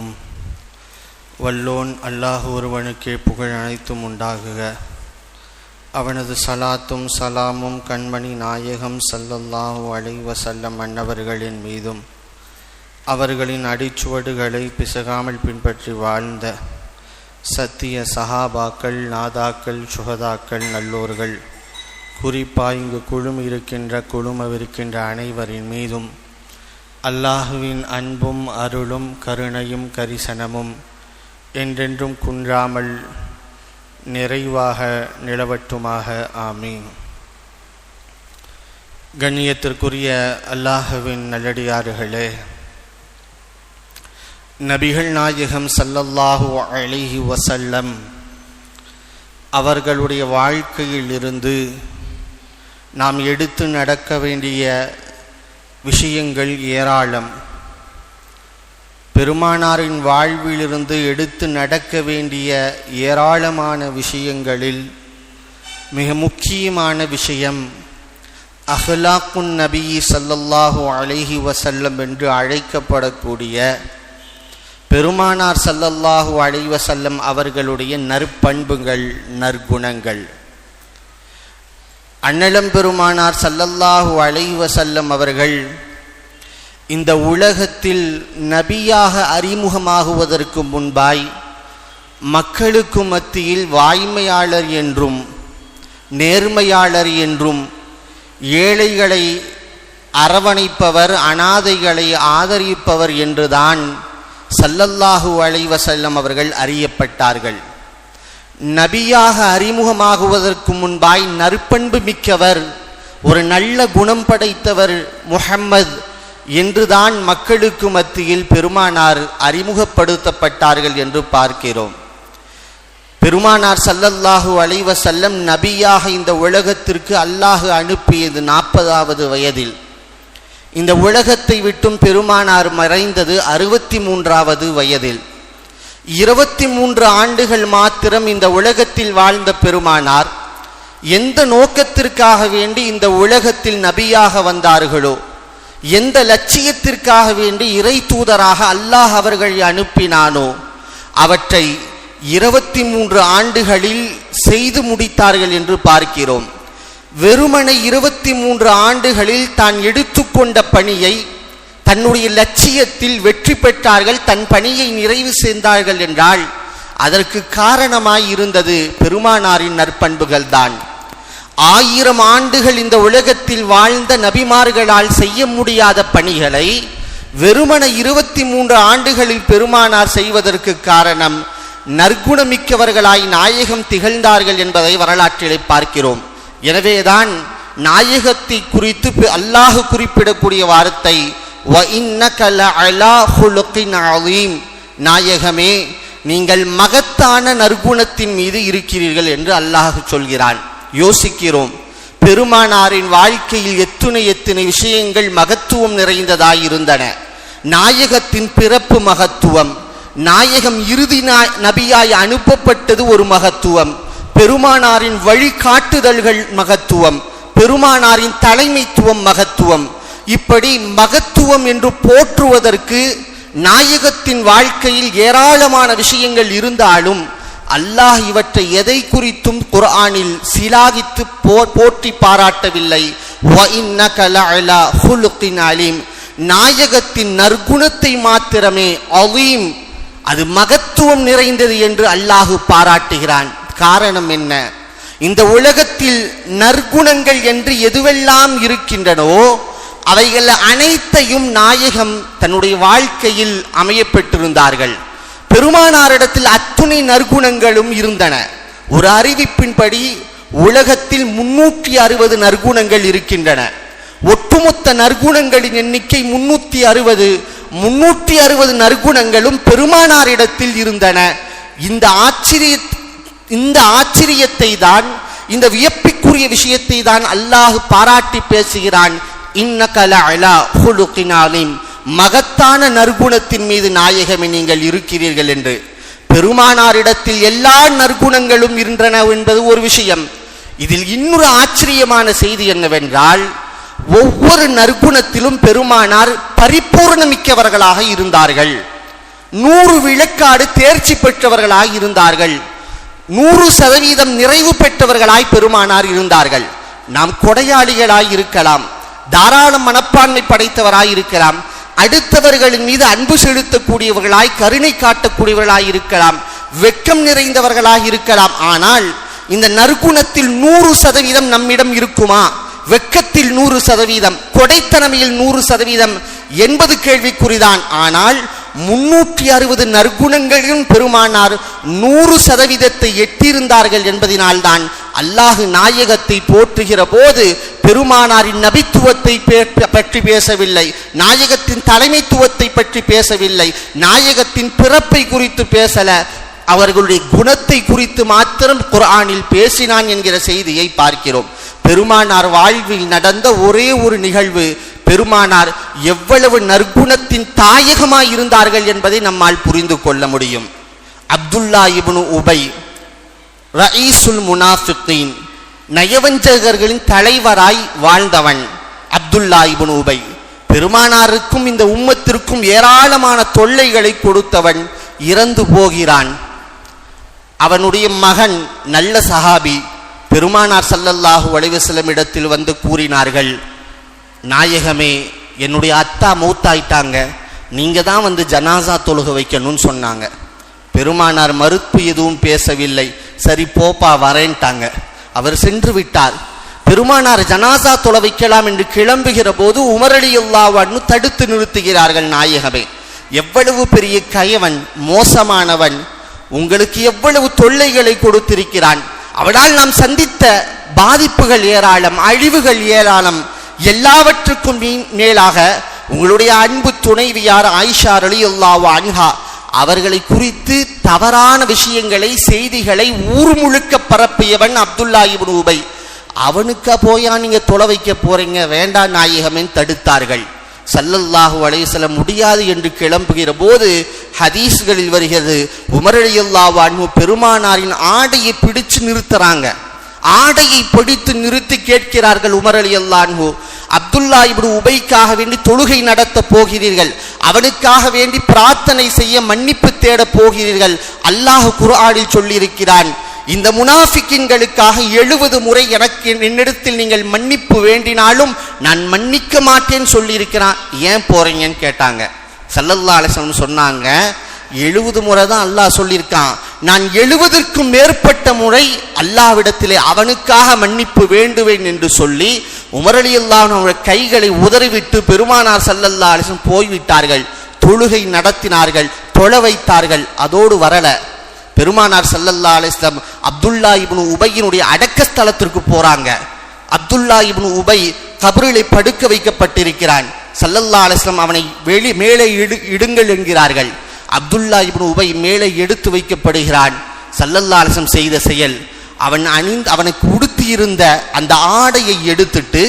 துவங்குவோம் வல்லோன் அல்லாஹ் ஒருவனுக்கே புகழ் அனைத்தும் உண்டாகுக. அவனது சலாத்தும் சலாமும் கண்மணி நாயகம் சல்லல்லாஹு அலைவ செல்லம் அன்னவர்களின் மீதும் அவர்களின் அடிச்சுவடுகளை பிசகாமல் பின்பற்றி வாழ்ந்த சத்திய சஹாபாக்கள் நாதாக்கள் சுகதாக்கள் நல்லோர்கள் குறிப்பாக இங்கு குழும் இருக்கின்ற குழுமவிருக்கின்ற அனைவரின் மீதும் அல்லாஹுவின் அன்பும் அருளும் கருணையும் கரிசனமும் என்றென்றும் குன்றாமல் நிறைவாக நிலவட்டுமாக. ஆமீன். கண்ணியத்திற்குரிய அல்லாஹுவின் நல்லடியார்களே நபிகள் நாயகம் சல்லல்லாஹு அலிஹி வசல்லம் அவர்களுடைய வாழ்க்கையில் இருந்து நாம் எடுத்து நடக்க வேண்டிய விஷயங்கள் ஏராளம். பெருமானாரின் வாழ்விலிருந்து எடுத்து நடக்க வேண்டிய ஏராளமான விஷயங்களில் மிக முக்கியமான விஷயம் அஹ்லாக்குன் நபி சல்லல்லாஹு அலைஹி வசல்லம் என்று அழைக்கப்படக்கூடிய பெருமானார் சல்லல்லாஹு அலைவசல்லம் அவர்களுடைய நற்பண்புகள் நற்குணங்கள். அன்னலம்பெருமானார் சல்லல்லாஹு அலைவசல்லம் அவர்கள் இந்த உலகத்தில் நபியாக அறிமுகமாகுவதற்கு முன்பாய் மக்களுக்கு மத்தியில் வாய்மையாளர் என்றும் நேர்மையாளர் என்றும் ஏழைகளை அரவணைப்பவர் அனாதைகளை ஆதரிப்பவர் என்றுதான் சல்லல்லாஹு அலைவசல்லம் அவர்கள் அறியப்பட்டார்கள். நபியாக அறிமுகமாகுவதற்கு முன்பாய் நற்பண்பு மிக்கவர் ஒரு நல்ல குணம் படைத்தவர் முஹம்மது என்றுதான் மக்களுக்கு மத்தியில் பெருமானார் அறிமுகப்படுத்தப்பட்டார்கள் என்று பார்க்கிறோம். பெருமானார் சல்லல்லாஹு அலைவ செல்லம் நபியாக இந்த உலகத்திற்கு அல்லாஹு அனுப்பியது நாற்பதாவது வயதில். இந்த உலகத்தை விட்டும் பெருமானார் மறைந்தது அறுபத்தி மூன்றாவது வயதில். இருபத்தி மூன்று ஆண்டுகள் மாத்திரம் இந்த உலகத்தில் வாழ்ந்த பெருமானார் எந்த நோக்கத்திற்காக வேண்டி இந்த உலகத்தில் நபியாக வந்தார்களோ எந்த லட்சியத்திற்காக வேண்டி இறை தூதராக அல்லாஹ் அவர்கள் அனுப்பினானோ அவற்றை இருபத்தி மூன்று ஆண்டுகளில் செய்து முடித்தார்கள் என்று பார்க்கிறோம். வெறுமனை இருபத்தி மூன்று ஆண்டுகளில் தான் எடுத்துக்கொண்ட பணியை தன்னுடைய லட்சியத்தில் வெற்றி பெற்றார்கள் தன் பணியை நிறைவு செய்தார்கள் என்றால் அதற்கு காரணமாய் இருந்தது பெருமானாரின் நற்பண்புகள் தான் ஆயிரம் ஆண்டுகள் இந்த உலகத்தில் வாழ்ந்த நபிமார்களால் செய்ய முடியாத பணிகளை வெறுமன இருபத்தி மூன்று ஆண்டுகளில் பெருமானார் செய்வதற்கு காரணம் நற்குணமிக்கவர்களாய் நாயகம் திகழ்ந்தார்கள் என்பதை வரலாற்றிலே பார்க்கிறோம். எனவேதான் நாயகத்தை குறித்து அல்லாஹ் குறிப்பிடக்கூடிய வார்த்தை நாயகமே நீங்கள் மகத்தான நற்குணத்தின் மீது இருக்கிறீர்கள் என்று அல்லாஹ் சொல்கிறான். யோசிக்கிறோம் பெருமானாரின் வாழ்க்கையில் எத்துணை எத்தனை விஷயங்கள் மகத்துவம் நிறைந்ததாயிருந்தன நாயகத்தின் பிறப்பு மகத்துவம் நாயகம் இறுதி நபியாய் அனுப்பப்பட்டது ஒரு மகத்துவம் பெருமானாரின் வழிகாட்டுதல்கள் மகத்துவம் பெருமானாரின் தலைமைத்துவம் மகத்துவம் இப்படி மகத்துவம் என்று போற்றுவதற்கு நாயகத்தின் வாழ்க்கையில் ஏராளமான விஷயங்கள் இருந்தாலும் அல்லாஹ் இவற்றை எதை குறித்தும் குர்ஆனில் சிலாகித்து போற்றி பாராட்டவில்லை. நாயகத்தின் நற்குணத்தை மாத்திரமே அவீம் அது மகத்துவம் நிறைந்தது என்று அல்லாஹு பாராட்டுகிறான். காரணம் என்ன? இந்த உலகத்தில் நற்குணங்கள் என்று எதுவெல்லாம் இருக்கின்றனவோ அவைகள் அனைத்தையும் நாயகம் தன்னுடைய வாழ்க்கையில் அமையப்பெற்றிருந்தார்கள். பெருமானாரிடத்தில் அத்துணை நற்குணங்களும் இருந்தன. ஒரு அறிவிப்பின்படி உலகத்தில் முன்னூற்றி அறுபது நற்குணங்கள் இருக்கின்றன. ஒட்டுமொத்த நற்குணங்களின் எண்ணிக்கை முன்னூற்றி அறுபது முன்னூற்றி அறுபது நற்குணங்களும் பெருமானாரிடத்தில் இருந்தன. இந்த ஆச்சரிய இந்த ஆச்சரியத்தை தான் இந்த வியப்பிக்குரிய விஷயத்தை தான் அல்லாஹ் பாராட்டி பேசுகிறான். இன்னகல அலா மகத்தான நற்குணத்தின் மீது நாயகமே நீங்கள் இருக்கிறீர்கள் என்று. பெருமானாரிடத்தில் எல்லா நற்குணங்களும் இருந்தன என்பது ஒரு விஷயம். இதில் இன்னொரு ஆச்சரியமான செய்தி என்னவென்றால் ஒவ்வொரு நற்குணத்திலும் பெருமானார் பரிபூர்ணமிக்கவர்களாக இருந்தார்கள். நூறு விளக்காடு தேர்ச்சி பெற்றவர்களாய் இருந்தார்கள். நூறு சதவீதம் நிறைவு பெற்றவர்களாய் பெருமானார் இருந்தார்கள். நாம் கொடையாளிகளாய் இருக்கலாம். தாராள மனப்பான்மை படைத்தவராயிருக்கலாம். அடுத்தவர்களின் மீது அன்பு செலுத்தக்கூடியவர்களாய் கருணை காட்டக்கூடியவர்களாய் இருக்கலாம். வெட்கம் நிறைந்தவர்களாய் இருக்கலாம். ஆனால் இந்த நற்குணத்தில் நூறு சதவீதம் நம்மிடம் இருக்குமா? வெட்கத்தில் நூறு சதவீதம் கொடைத்தனமையில் நூறு சதவீதம் என்பது கேள்விக்குறிதான். ஆனால் முன்னூற்றி அறுபது நற்குணங்களிலும் பெருமானார் நூறு சதவீதத்தை எட்டியிருந்தார்கள் என்பதினால்தான் அல்லாஹு நாயகத்தை போற்றுகிற போது பெருமானாரின் நபித்துவத்தை பற்றி பேசவில்லை. நாயகத்தின் தலைமைத்துவத்தை பற்றி பேசவில்லை. நாயகத்தின் பிறப்பை குறித்து பேசல. அவர்களுடைய குணத்தை குறித்து மாத்திரம் குரானில் பேசினான் என்கிற செய்தியை பார்க்கிறோம். பெருமானார் வாழ்வில் நடந்த ஒரே ஒரு நிகழ்வு பெருமானார் எவ்வளவு நற்குணத்தின் தாயகமாய் இருந்தார்கள் என்பதை நம்மால் புரிந்து கொள்ள முடியும். அப்துல்லா இப்னு உபை ரயீசுல் முனாஃபிகீன் நயவஞ்சகர்களின் தலைவராய் வாழ்ந்தவன் அப்துல்லா இப்னு உபை. பெருமானாருக்கும் இந்த உம்மத்திற்கும் ஏராளமான தொல்லைகளை கொடுத்தவன் இறந்து போகிறான். அவனுடைய மகன் நல்ல சஹாபி பெருமானார் சல்லல்லாஹு அலைஹி இடத்தில் வந்து கூறினார்கள் நாயகமே என்னுடைய அத்தா மூத்தாயிட்டாங்க நீங்க தான் வந்து ஜனாசா தொழுக வைக்கணும்னு சொன்னாங்க. பெருமானார் மறுப்பு எதுவும் பேசவில்லை. சரி போப்பா வரேன்ட்டாங்க. அவர் சென்று விட்டார். பெருமானார் ஜனாசா தொலை வைக்கலாம் என்று கிளம்புகிற போது உமரடி அல்லாஹ்வு தடுத்து நிறுத்துகிறார்கள் நாயகமே. எவ்வளவு பெரிய கயவன் மோசமானவன் உங்களுக்கு எவ்வளவு தொல்லைகளை கொடுத்திருக்கிறான். அவனால் நாம் சந்தித்த பாதிப்புகள் ஏராளம் அழிவுகள் ஏராளம் எல்லாவற்றுக்கும் மேலாக உங்களுடைய அன்பு துணைவியார் ஆயிஷா ரலியல்லாஹு அன்ஹா அவர்களை குறித்து தவறான விஷயங்களை செய்திகளை ஊர் முழுக்க பரப்பியவன் அப்துல்லா இப்னு உபை. அவனுக்கா போயா நீங்க தொலை வைக்க போறீங்க? வேண்டாம் நாயகமேன் தடுத்தார்கள். சல்லல்லாஹு அலைஹிஸ்ஸலாம் முடியாது என்று கிளம்புகிற போது ஹதீஸ்களில் வருகிறது உமரலியல்லாஹு அன்ஹு பெருமானாரின் ஆடையை பிடிச்சு நிறுத்துறாங்க. ஆடையை பிடித்து நிறுத்தி கேட்கிறார்கள் உமர் அலி அப்துல்லா இப்னு உபைக்காக வேண்டி தொழுகை நடத்த போகிறீர்கள். அவனுக்காக வேண்டி பிரார்த்தனை செய்ய மன்னிப்பு தேட போகிறீர்கள். அல்லாஹ் குர்ஆனில் சொல்லியிருக்கிறான் இந்த முனாஃபிக்கின்களுக்காக எழுபது முறை எனக்கு என்னிடத்தில் நீங்கள் மன்னிப்பு வேண்டினாலும் நான் மன்னிக்க மாட்டேன்னு சொல்லியிருக்கிறான். ஏன் போறீங்கன்னு கேட்டாங்க. சல்லல்லா அலிஸ்லம் சொன்னாங்க எழுபது முறை தான் அல்லாஹ் சொல்லியிருக்கான். நான் எழுபதற்கும் மேற்பட்ட முறை அல்லாஹ்விடத்திலே அவனுக்காக மன்னிப்பு வேண்டுவேன் என்று சொல்லி உமரலி அல்லாஹ் கைகளை உதறிவிட்டு பெருமானார் சல்லல்லா அலிஸ்லம் போய்விட்டார்கள். தொழுகை நடத்தினார்கள் தொழ வைத்தார்கள் அதோடு வரல. பெருமானார் சல்லல்லா அலிஸ்லாம் அப்துல்லா இப்னு உபையினுடைய அடக்க ஸ்தலத்திற்கு போறாங்க. அப்துல்லா இப்னு உபை கபரிலே படுக்க வைக்கப்பட்டிருக்கிறான். சல்லல்லா அலிஸ்லாம் அவனை வெளி மேலே இடு இடுங்கள் என்கிறார்கள். அப்துல்லா இப்னு உபை மேலே எடுத்து வைக்கப்படுகிறான். சல்லல்லா அலிஸ்லம் செய்த செயல் அவன் அணிந்து அவனுக்கு உடுத்தியிருந்த அந்த ஆடையை எடுத்துட்டு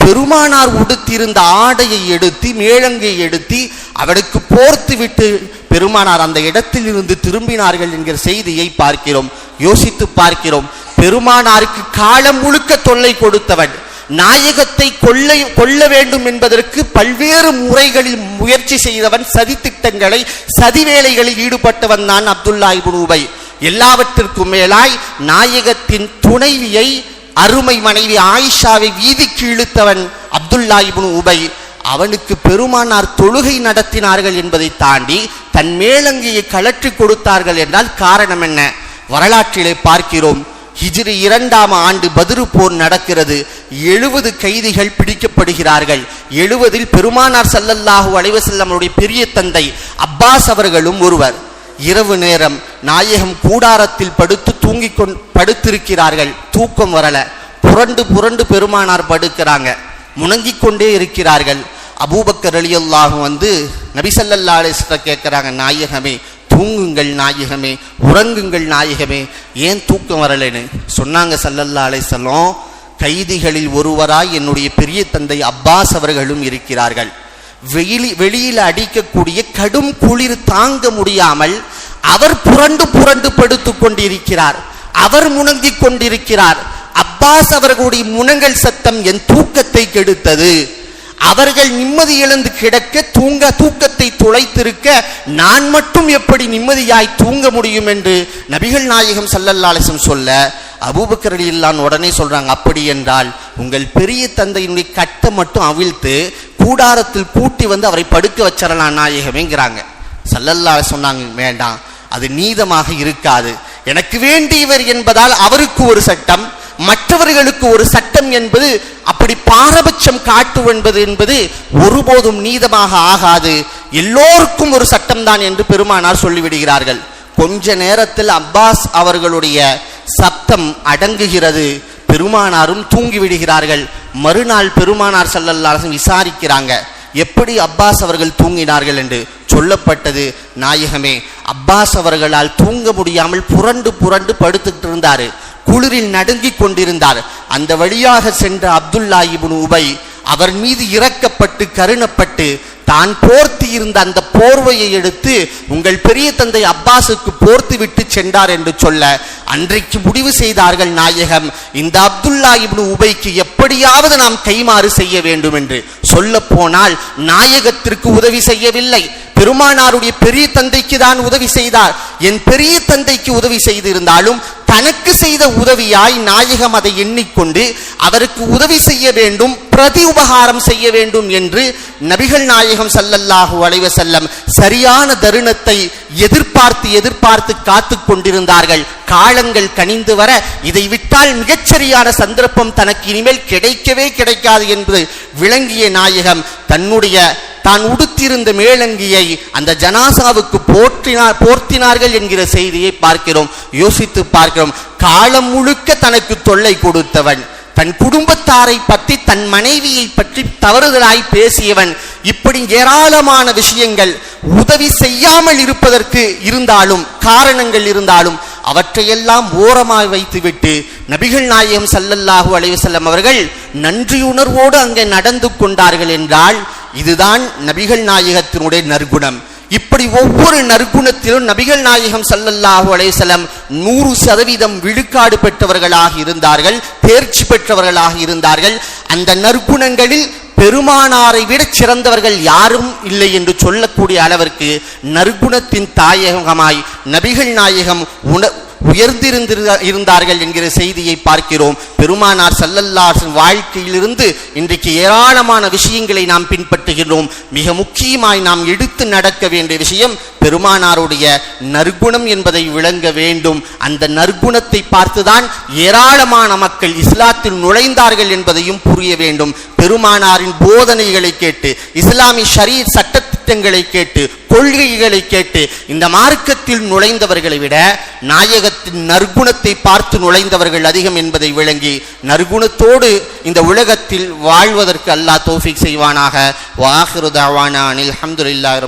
பெருமானார் உடுத்தியிருந்த ஆடையை எடுத்து மேலங்கை எடுத்து அவனுக்கு போர்த்து விட்டு பெருமானார் அந்த இடத்தில் இருந்து திரும்பினார்கள் என்கிற செய்தியை பார்க்கிறோம் யோசித்து பார்க்கிறோம். பெருமானாருக்கு காலம் முழுக்க தொல்லை கொடுத்தவன் நாயகத்தை கொள்ளை கொள்ள வேண்டும் என்பதற்கு பல்வேறு முறைகளில் முயற்சி செய்தவன் சதித்திட்டங்களை சதிவேலைகளில் ஈடுபட்டவன் தான் அப்துல்லா இப்னு எல்லாவற்றிற்கும் மேலாய் நாயகத்தின் துணைவியை அருமை மனைவி ஆயிஷாவை வீதிக்கு இழுத்தவன் அப்துல்லா இபுன் உபை அவனுக்கு பெருமானார் தொழுகை நடத்தினார்கள் என்பதை தாண்டி தன் மேலங்கியை கலற்றி கொடுத்தார்கள் என்றால் காரணம் என்ன? வரலாற்றிலே பார்க்கிறோம். ஹிஜ்ரி இரண்டாம் ஆண்டு பதிரு போர் நடக்கிறது. எழுபது கைதிகள் பிடிக்கப்படுகிறார்கள். எழுபதில் பெருமானார் சல்லல்லாஹு அலைஹி அவருடைய பெரிய தந்தை அப்பாஸ் அவர்களும் ஒருவர். இரவு நேரம் நாயகம் கூடாரத்தில் படுத்து தூங்கிக் கொண் படுத்திருக்கிறார்கள். தூக்கம் வரல. புரண்டு புரண்டு பெருமானார் படுக்கிறாங்க. முணங்கிக் கொண்டே இருக்கிறார்கள். அபூபக்கர் ரலியல்லாஹு வந்து நபிசல்லா அலிஸ்ட கேட்குறாங்க நாயகமே தூங்குங்கள் நாயகமே உறங்குங்கள் நாயகமே ஏன் தூக்கம் வரலைன்னு? சொன்னாங்க சல்லல்லா அலிசல்லம் கைதிகளில் ஒருவராய் என்னுடைய பெரிய தந்தை அப்பாஸ் அவர்களும் இருக்கிறார்கள். வெயிலி வெளியில் அடிக்கக்கூடிய கடும் குளிர் தாங்க முடியாமல் அவர் புரண்டு புரண்டு படுத்துக் கொண்டிருக்கிறார். அவர் முணங்கிக் கொண்டிருக்கிறார். அப்பாஸ் அவர்களுடைய முனங்கல் சத்தம் என் தூக்கத்தை கெடுத்தது. அவர்கள் நிம்மதி எழுந்து கிடக்க தூங்க தூக்கத்தை துளைத்திருக்க நான் மட்டும் எப்படி நிம்மதியாய் தூங்க முடியும் என்று நபிகள் நாயகம் ஸல்லல்லாஹு சொல்ல அபூபக்கரடி ரலியல்லாஹு உடனே சொல்றாங்க அப்படி என்றால் உங்கள் பெரிய தந்தையினுடைய கட்டை மட்டும் அவிழ்த்து கூடாரத்தில் பூட்டி வந்து அவரை படுக்க வச்சிடலாம் நாயகமேங்கிறாங்க. சல்லல்லா சொன்னாங்க வேண்டாம் அது நீதமாக இருக்காது. எனக்கு வேண்டியவர் என்பதால் அவருக்கு ஒரு சட்டம் மற்றவர்களுக்கு ஒரு சட்டம் என்பது அப்படி பாரபட்சம் காட்டுவென்பது என்பது ஒருபோதும் நீதமாக ஆகாது. எல்லோருக்கும் ஒரு சட்டம்தான் என்று பெருமானார் சொல்லிவிடுகிறார்கள். கொஞ்ச நேரத்தில் அப்பாஸ் அவர்களுடைய சப்தம் அடங்குகிறது. பெருமானாரும் தூங்கி விடுகிறார்கள் மறுநாள் பெருமானார் ஸல்லல்லாஹு விசாரிக்கிறாங்க. எப்படி அப்பாஸ் அவர்கள் தூங்கினார்கள் என்று சொல்லப்பட்டது நாயகமே அப்பாஸ் அவர்களால் தூங்க முடியாமல் புரண்டு புரண்டு படுத்துக்கிட்டு இருந்தாரு. குளிரில் நடுங்கிக் கொண்டிருந்தார். அந்த வழியாக சென்ற அப்துல்லா இபுன் உபை அவர் மீது இறக்கப்பட்டு கருணப்பட்டு தான் போர்த்தி இருந்த அந்த போர்வையை எடுத்து உங்கள் பெரிய தந்தை அப்பாஸுக்கு போர்த்து விட்டு சென்றார் என்று சொல்ல அன்றைக்கு முடிவு செய்தார்கள் நாயகம். இந்த அப்துல்லா இப்னு உபைக்கு எப்படியாவது நாம் கைமாறு செய்ய வேண்டும் என்று. சொல்ல போனால் நாயகத்திற்கு உதவி செய்யவில்லை. பெருமானாருடைய பெரிய தந்தைக்கு தான் உதவி செய்தார். என் பெரிய தந்தைக்கு உதவி செய்திருந்தாலும் தனக்கு செய்த உதவியாய் நாயகம் அதை எண்ணிக்கொண்டு அவருக்கு உதவி செய்ய வேண்டும் பிரதி உபகாரம் செய்ய வேண்டும் என்று நபிகள் நாயகம் ஸல்லல்லாஹு அலைவ செல்லம் சரியான தருணத்தை எதிர்பார்த்து எதிர்பார்த்து காத்து கொண்டிருந்தார்கள். காலங்கள் கனிந்து வர இதை விட்டால் மிகச்சரியான சந்தர்ப்பம் தனக்கு இனிமேல் கிடைக்கவே கிடைக்காது என்று விளங்கிய நாயகம் தன்னுடைய தான் உடுத்திருந்த மேலங்கியை அந்த ஜனாசாவுக்கு போற்றினார் போர்த்தினார்கள் என்கிற செய்தியை பார்க்கிறோம் யோசித்து பார்க்கிறோம். காலம் முழுக்க தனக்கு தொல்லை கொடுத்தவன் தன் குடும்பத்தாரை பற்றி தன் மனைவியை பற்றி தவறுதலாய் பேசியவன் இப்படி ஏராளமான விஷயங்கள் உதவி செய்யாமல் இருப்பதற்கு இருந்தாலும் காரணங்கள் இருந்தாலும் அவற்றையெல்லாம் ஓரமாய் வைத்துவிட்டு நபிகள் நாயகம் சல்லல்லாஹு அலைவசல்லம் அவர்கள் நன்றியுணர்வோடு அங்கே நடந்து கொண்டார்கள் என்றால் இதுதான் நபிகள் நாயகத்தினுடைய நற்குணம். இப்படி ஒவ்வொரு நற்குணத்திலும் நபிகள் நாயகம் சல்லல்லாஹு அலேசலம் நூறு சதவீதம் விழுக்காடு பெற்றவர்களாக இருந்தார்கள் தேர்ச்சி பெற்றவர்களாக இருந்தார்கள். அந்த நற்குணங்களில் பெருமானாரை விட சிறந்தவர்கள் யாரும் இல்லை என்று சொல்லக்கூடிய அளவிற்கு நற்குணத்தின் தாயகமாய் நபிகள் நாயகம் உண உயர்ந்திருந்து இருந்தார்கள் என்கிற செய்தியை பார்க்கிறோம். பெருமானார் சல்லல்லாசின் வாழ்க்கையிலிருந்து இன்றைக்கு ஏராளமான விஷயங்களை நாம் பின்பற்றுகிறோம் மிக முக்கியமாய் நாம் எடுத்து நடக்க வேண்டிய விஷயம் பெருமானாருடைய நற்குணம் என்பதை விளங்க வேண்டும். அந்த நற்குணத்தை பார்த்துதான் ஏராளமான மக்கள் இஸ்லாத்தில் நுழைந்தார்கள் என்பதையும் புரிய வேண்டும். பெருமானாரின் போதனைகளை கேட்டு இஸ்லாமிய ஷரீர் சட்டத்தை சட்டத்திட்டங்களை கேட்டு கொள்கைகளை கேட்டு இந்த மார்க்கத்தில் நுழைந்தவர்களை விட நாயகத்தின் நற்குணத்தை பார்த்து நுழைந்தவர்கள் அதிகம் என்பதை விளங்கி நற்குணத்தோடு இந்த உலகத்தில் வாழ்வதற்கு அல்லாஹ் தோஃபிக் செய்வானாக. வாஹிரு தாவானா அனில் அல்ஹம்துலில்லாஹி